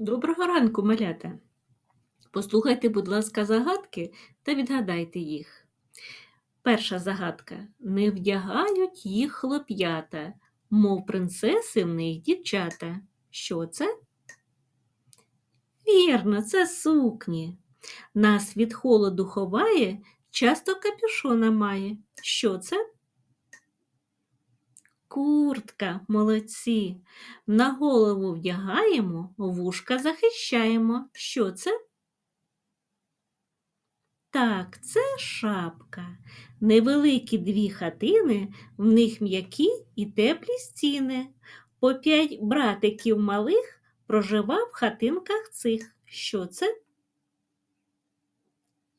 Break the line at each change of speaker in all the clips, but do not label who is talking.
Доброго ранку, малята! Послухайте, будь ласка, загадки та відгадайте їх. Перша загадка. Не вдягають їх хлоп'ята, мов принцеси в них дівчата. Що це? Вірно, це сукні. Нас від холоду ховає, часто капюшона має. Що це? Куртка, молодці. На голову вдягаємо, вушка захищаємо. Що це? Так, це шапка. Невеликі дві хатини, в них м'які і теплі стіни. По п'ять братиків малих проживав в хатинках цих. Що це?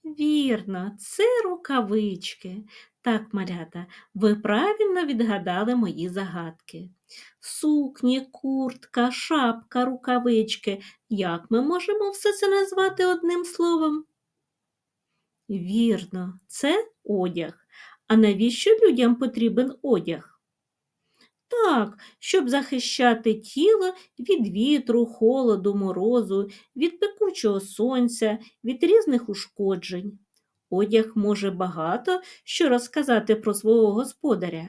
Вірно, це рукавички. Так, малята, ви правильно відгадали мої загадки. Сукні, куртка, шапка, рукавички. Як ми можемо все це назвати одним словом? Вірно, це одяг. А навіщо людям потрібен одяг? Так, щоб захищати тіло від вітру, холоду, морозу, від пекучого сонця, від різних ушкоджень. Одяг може багато що розказати про свого господаря,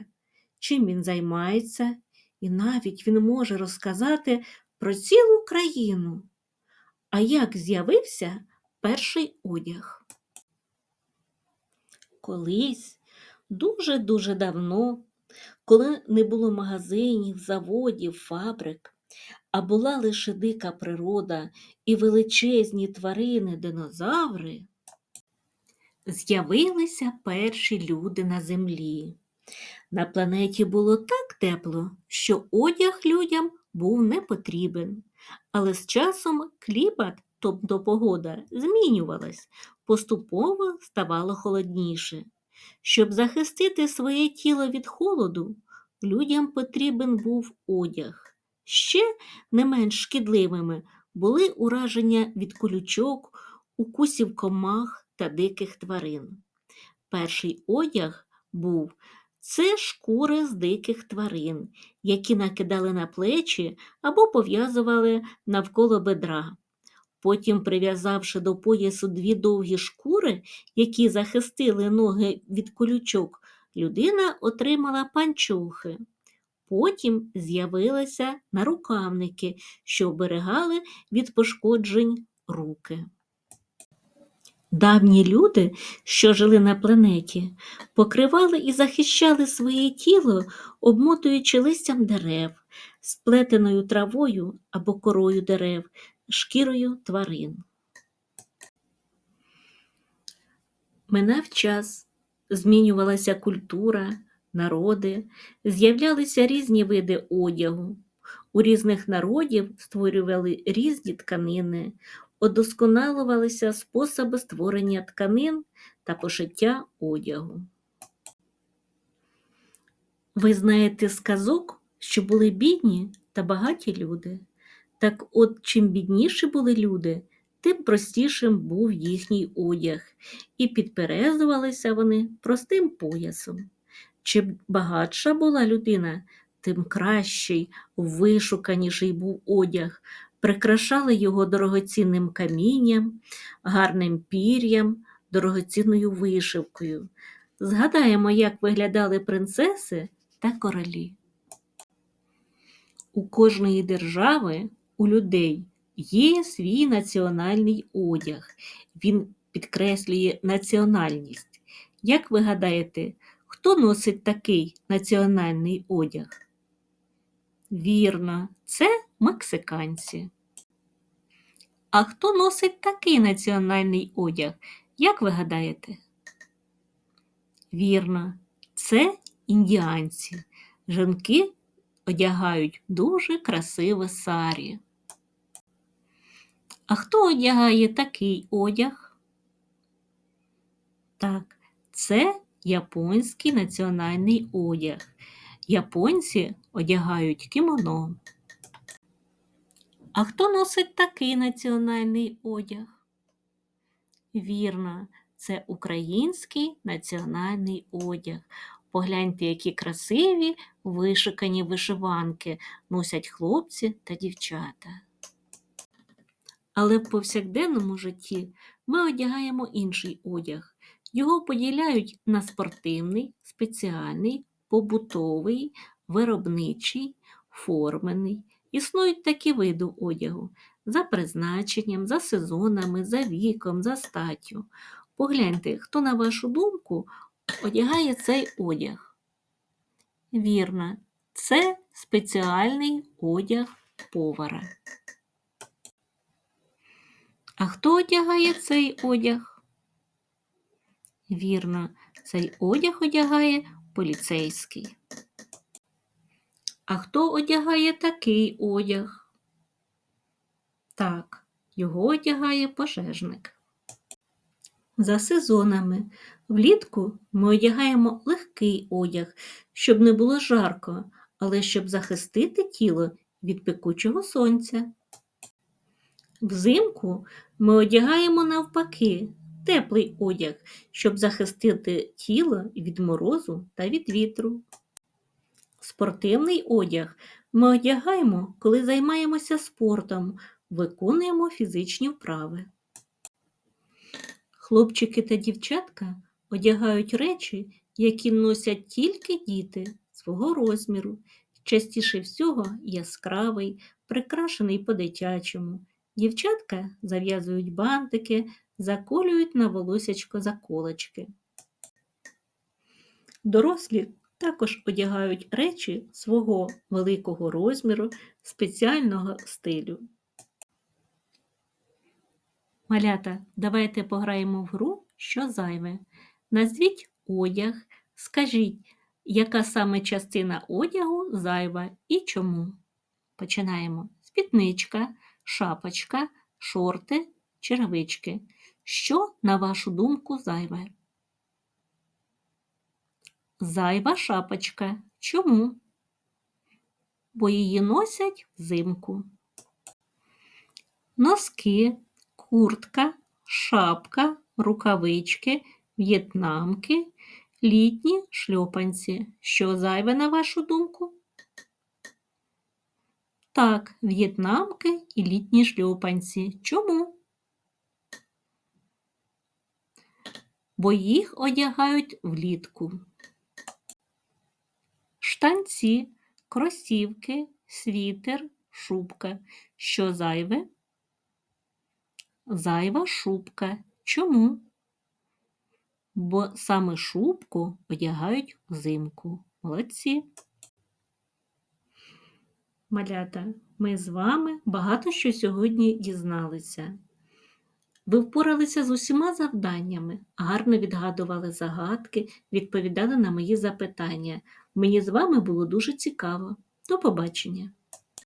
чим він займається, і навіть він може розказати про цілу країну. А як з'явився перший одяг? Колись, дуже-дуже давно, коли не було магазинів, заводів, фабрик, а була лише дика природа і величезні тварини динозаври, з'явилися перші люди на землі. На планеті було так тепло, що одяг людям був не потрібен, але з часом клімат, тобто погода, змінювалась, поступово ставало холодніше. Щоб захистити своє тіло від холоду, людям потрібен був одяг. Ще не менш шкідливими були ураження від колючок, укусів комах та диких тварин. Перший одяг був це шкури з диких тварин, які накидали на плечі або пов'язували навколо бедра. Потім, прив'язавши до поясу дві довгі шкури, які захистили ноги від колючок, людина отримала панчохи. Потім з'явилися нарукавники, що оберегали від пошкоджень руки. Давні люди, що жили на планеті, покривали і захищали своє тіло, обмотуючи листям дерев, сплетеною травою або корою дерев, шкірою тварин. Минав час, змінювалася культура, народи, з'являлися різні види одягу. У різних народів створювали різні тканини, удосконалювалися способи створення тканин та пошиття одягу. Ви знаєте сказок, що були бідні та багаті люди. Так от чим бідніші були люди, тим простішим був їхній одяг, і підперезувалися вони простим поясом. Чим багатша була людина, тим кращий, вишуканіший був одяг, прикрашали його дорогоцінним камінням, гарним пір'ям, дорогоцінною вишивкою. Згадаємо, як виглядали принцеси та королі. У кожної держави у людей є свій національний одяг. Він підкреслює національність. Як ви гадаєте, хто носить такий національний одяг? Вірно, це мексиканці. А хто носить такий національний одяг? Як ви гадаєте? Вірно, це індіанці. Жінки одягають дуже красиве сарі. А хто одягає такий одяг? Так, це японський національний одяг. Японці одягають кімоно. А хто носить такий національний одяг? Вірно, це український національний одяг. Погляньте, які красиві вишикані вишиванки носять хлопці та дівчата. Але в повсякденному житті ми одягаємо інший одяг. Його поділяють на спортивний, спеціальний, побутовий, виробничий, формений. Існують такі види одягу за призначенням, за сезонами, за віком, за статтю. Погляньте, хто, на вашу думку, одягає цей одяг. Вірно, це спеціальний одяг повара. А хто одягає цей одяг? Вірно, цей одяг одягає поліцейський. А хто одягає такий одяг? Так, його одягає пожежник. За сезонами влітку ми одягаємо легкий одяг, щоб не було жарко, але щоб захистити тіло від пекучого сонця. Взимку ми одягаємо навпаки теплий одяг, щоб захистити тіло від морозу та від вітру. Спортивний одяг ми одягаємо, коли займаємося спортом, виконуємо фізичні вправи. Хлопчики та дівчатка одягають речі, які носять тільки діти свого розміру, частіше всього яскравий, прикрашений по-дитячому. Дівчатка зав'язують бантики, заколюють на волосячко заколочки. Дорослі також одягають речі свого великого розміру, спеціального стилю. Малята, давайте пограємо в гру, що зайве. Назвіть одяг, скажіть, яка саме частина одягу зайва і чому. Починаємо. Спідничка, шапочка, шорти, черевички. Що, на вашу думку, зайве? Зайва шапочка. Чому? Бо її носять взимку. Носки, куртка, шапка, рукавички, в'єтнамки, літні шльопанці. Що зайве, на вашу думку? Так, в'єтнамки і літні шльопанці. Чому? Бо їх одягають влітку. Штанці, кросівки, світер, шубка. Що зайве? Зайва шубка. Чому? Бо саме шубку одягають взимку. Молодці. Малята, ми з вами багато що сьогодні дізналися. Ви впоралися з усіма завданнями, гарно відгадували загадки, відповідали на мої запитання. Мені з вами було дуже цікаво. До побачення!